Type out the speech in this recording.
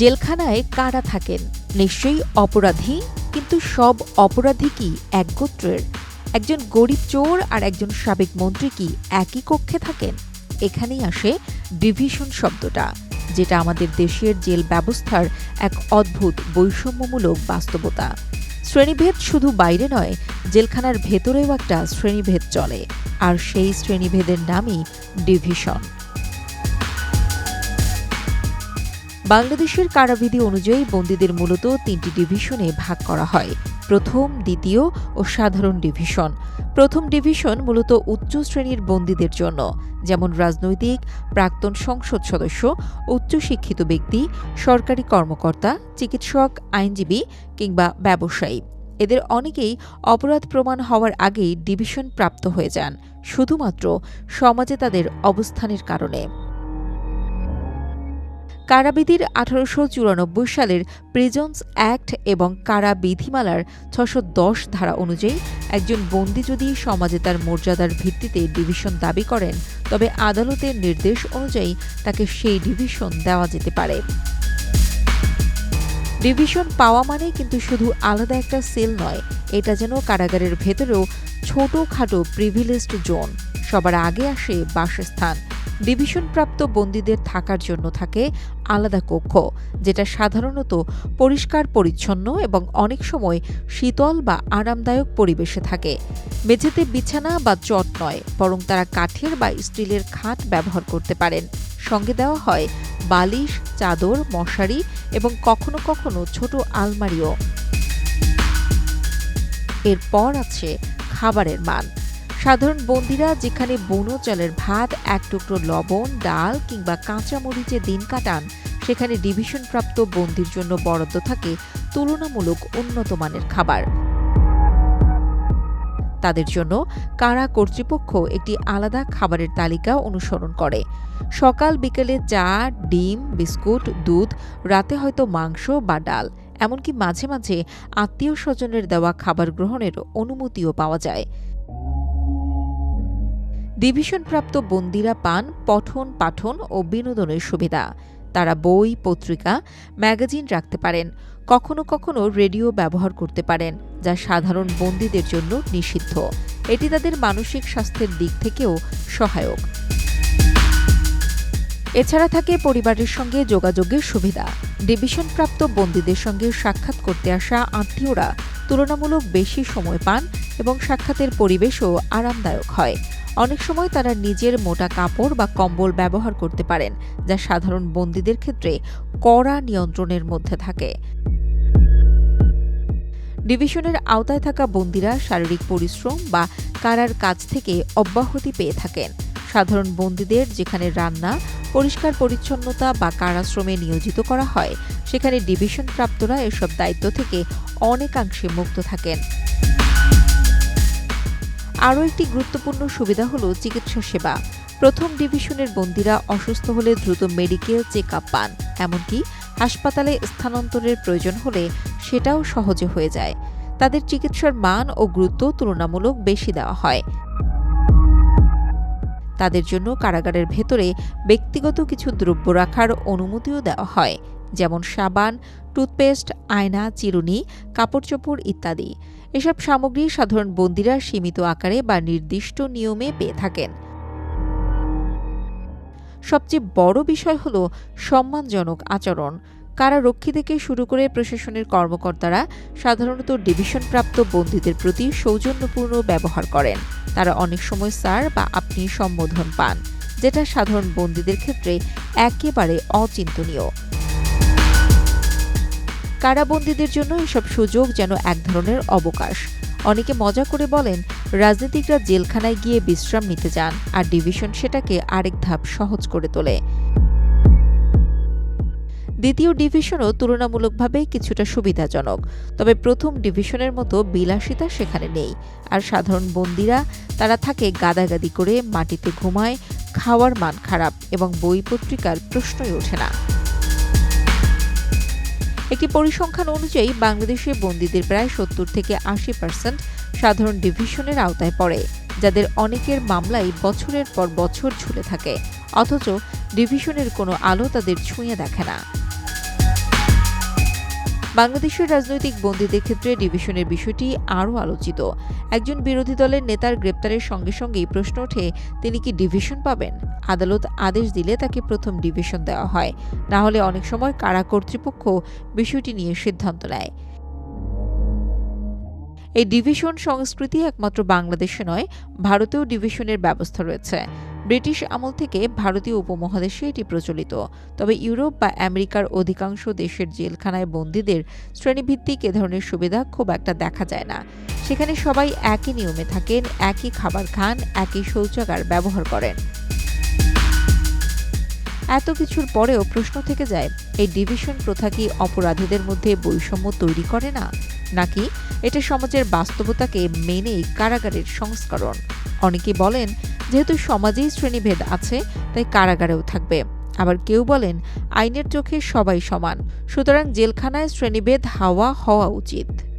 জেলখানায় কারা থাকেন? নিশ্চয়ই অপরাধী, কিন্তু সব অপরাধী কি এক গোত্রের? একজন গরিব চোর আর একজন সাবেক মন্ত্রী কি একই কক্ষে থাকেন? এখানেই আসে ডিভিশন শব্দটা, যেটা আমাদের দেশের জেল ব্যবস্থার এক অদ্ভুত বৈষম্যমূলক বাস্তবতা। শ্রেণীভেদ শুধু বাইরে নয়, জেলখানার ভেতরেও একটা শ্রেণীভেদ চলে, আর সেই শ্রেণীভেদের নামই ডিভিশন বাংলাদেশের কারাবিধি অনুযায়ী বন্দীদের মূলত তিনটি ডিভিশনে ভাগ করা হয়। প্রথম, দ্বিতীয় ও সাধারণ ডিভিশন। প্রথম ডিভিশন মূলত উচ্চ শ্রেণির বন্দীদের জন্য, যেমন রাজনৈতিক, প্রাক্তন সংসদ সদস্য, উচ্চশিক্ষিত ব্যক্তি, সরকারি কর্মকর্তা, চিকিৎসক, আইনজীবী কিংবা ব্যবসায়ী। এদের অনেকেই অপরাধ প্রমাণ হওয়ার আগেই ডিভিশন প্রাপ্ত হয়ে যান, শুধুমাত্র সমাজে তাদের অবস্থানের কারণে। কারাবিধির আঠারোশো চুরানব্বই সালের প্রিজন্স অ্যাক্ট এবং কারা বিধিমালার ছশো দশ ধারা অনুযায়ী একজন বন্দী যদি সমাজে তার মর্যাদার ভিত্তিতে ডিভিশন দাবি করেন, তবে আদালতের নির্দেশ অনুযায়ী তাকে সেই ডিভিশন দেওয়া যেতে পারে। ডিভিশন পাওয়া মানে কিন্তু শুধু আলাদা একটা সেল নয়, এটা যেন কারাগারের ভেতরেও ছোটখাটো প্রিভিলেজড জোন সবার আগে আসে বাসস্থান। ডিভিশনপ্রাপ্ত বন্দীদের থাকার জন্য থাকে আলাদা কক্ষ, যেটা সাধারণত পরিষ্কার, পরিচ্ছন্ন এবং অনেক সময় শীতল বা আরামদায়ক পরিবেশে থাকে। মেঝেতে বিছানা বা চট নয়, বরং তারা কাঠের বা স্টিলের খাট ব্যবহার করতে পারেন। সঙ্গে দেওয়া হয় বালিশ, চাদর, মশারি এবং কখনো কখনো ছোট আলমারিও। এরপর আছে খাবারের মান। সাধারণ বন্দিরা যেখানে বনো চালের ভাত, এক টুকরো লবণ, ডাল কিংবা কাঁচা মরিচে দিন কাটান, সেখানে ডিভিশনপ্রাপ্ত বন্দির জন্য বরাদ্দ থাকে তুলনামূলক উন্নত মানের খাবার। তাদের জন্য কারা কর্তৃপক্ষ একটি আলাদা খাবারের তালিকা অনুসরণ করে। সকাল বিকেলে চা, ডিম, বিস্কুট, দুধ, রাতে হয়তো মাংস বা ডাল, এমনকি মাঝে মাঝে আত্মীয় স্বজনের দেওয়া খাবার গ্রহণের অনুমতিও পাওয়া যায়। ডিভিশনপ্রাপ্ত বন্দিরা পান পঠন পাঠন ও বিনোদনের সুবিধা। তারা বই, পত্রিকা, ম্যাগাজিন রাখতে পারেন, কখনো কখনো রেডিও ব্যবহার করতে পারেন, যা সাধারণ বন্দীদের জন্য নিষিদ্ধ। এটি তাদের মানসিক স্বাস্থ্যের দিক থেকেও সহায়ক। এছাড়া থাকে পরিবারের সঙ্গে যোগাযোগের সুবিধা। ডিভিশনপ্রাপ্ত বন্দীদের সঙ্গে সাক্ষাৎ করতে আসা আত্মীয়রা তুলনামূলক বেশি সময় পান এবং সাক্ষাতের পরিবেশও আরামদায়ক হয়। অনেক সময় তারা নিজের মোটা কাপড় বা কম্বল ব্যবহার করতে পারেন, যা সাধারণ বন্দীদের ক্ষেত্রে কড়া নিয়ন্ত্রণের মধ্যে থাকে। ডিভিশনের আওতায় থাকা বন্দীরা শারীরিক পরিশ্রম বা কারার কাজ থেকে অব্যাহতি পেয়ে থাকেন। সাধারণ বন্দীদের যেখানে রান্না, পরিষ্কার পরিচ্ছন্নতা বা কারাশ্রমে নিয়োজিত করা হয়, সেখানে ডিভিশন প্রাপ্তরা এসব দায়িত্ব থেকে অনেকাংশে মুক্ত থাকেন। আরও একটি গুরুত্বপূর্ণ সুবিধা হল চিকিৎসা সেবা। প্রথম ডিভিশনের বন্দীরা অসুস্থ হলে দ্রুত মেডিকেল চেক আপ পান, এমনকি হাসপাতালে স্থানান্তরের প্রয়োজন হলে সেটাও সহজে হয়ে যায়। তাদের চিকিৎসার মান ও গুরুত্ব তুলনামূলক বেশি দেওয়া হয়। তাদের জন্য কারাগারের ভেতরে ব্যক্তিগত কিছু দ্রব্য রাখার অনুমতিও দেওয়া হয়, যেমন সাবান, টুথপেস্ট, আয়না, চিরুনি কাপড় চোপড় ইত্যাদি। এসব সামগ্রী সাধারণ বন্দিরা সীমিত আকারে বা নির্দিষ্ট নিয়মে পেয়ে থাকেন। সবচেয়ে বড় বিষয় হল সম্মানজনক আচরণ। কারারক্ষী থেকে শুরু করে প্রশাসনের কর্মকর্তারা সাধারণত ডিভিশনপ্রাপ্ত বন্দীদের প্রতি সৌজন্যপূর্ণ ব্যবহার করেন। তারা অনেক সময় স্যার বা আপনি সম্বোধন পান, যেটা সাধারণ বন্দীদের ক্ষেত্রে একেবারে অচিন্তনীয়। কারাবন্দীদের জন্য এসব সুযোগ যেন এক ধরনের অবকাশ। অনেকে মজা করে বলেন, রাজনীতিকরা জেলখানায় গিয়ে বিশ্রাম নিতে যান আর ডিভিশন সেটাকে আরেক ধাপ সহজ করে তোলে। দ্বিতীয় ডিভিশনও তুলনামূলকভাবে কিছুটা সুবিধাজনক, তবে প্রথম ডিভিশনের মতো বিলাসিতা সেখানে নেই। আর সাধারণ বন্দিরা, তারা থাকে গাদাগাদি করে, মাটিতে ঘুমায়, খাওয়ার মান খারাপ এবং বই পত্রিকার প্রশ্নই ওঠে না। একটি পরিসংখ্যান অনুযায়ী বাংলাদেশের বন্দীদের প্রায় সত্তর থেকে আশি পার্সেন্ট সাধারণ ডিভিশনের আওতায় পড়ে, যাদের অনেকের মামলাই বছরের পর বছর ঝুলে থাকে, অথচ ডিভিশনের কোনো আলো তাদের ছুঁয়ে দেখে না। বাংলাদেশের রাজনৈতিক বন্দীদের ক্ষেত্রে ডিভিশনের বিষয়টি আরও আলোচিত। একজন বিরোধী দলের নেতার গ্রেপ্তারের সঙ্গে সঙ্গেই প্রশ্ন ওঠে, তিনি কি ডিভিশন পাবেন? আদালত আদেশ দিলে তাকে প্রথম ডিভিশন দেওয়া হয়। না হলে অনেক সময় কারা কর্তৃপক্ষ বিষয়টি নিয়ে সিদ্ধান্ত নেয়। এই ডিভিশন সংস্কৃতি একমাত্র বাংলাদেশে নয়, ভারতেও ডিভিশনের ব্যবস্থা রয়েছে। ব্রিটিশ আমল থেকে ভারতীয় উপমহাদেশে এটি প্রচলিত। তবে ইউরোপ বা আমেরিকার অধিকাংশ দেশের জেলখানায় বন্দীদের শ্রেণীভিত্তিক এ ধরনের সুবিধা খুব একটা দেখা যায় না। সেখানে সবাই একই নিয়মে থাকেন, একই খাবার খান, একই শৌচাগার ব্যবহার করেন। এত কিছুর পরেও প্রশ্ন থেকে যায়, এই ডিভিশন প্রথা কি অপরাধীদের মধ্যে বৈষম্য তৈরি করে না? নাকি এটা সমাজের বাস্তবতাকে মেনেই কারাগারের সংস্করণ। অনেকে বলেন, যেহেতু সমাজেই শ্রেণীভেদ আছে, তাই কারাগারেও থাকবে। আবার কেউ বলেন, আইনের চোখে সবাই সমান, সুতরাং জেলখানায় শ্রেণীভেদ হাওয়া হওয়া উচিত।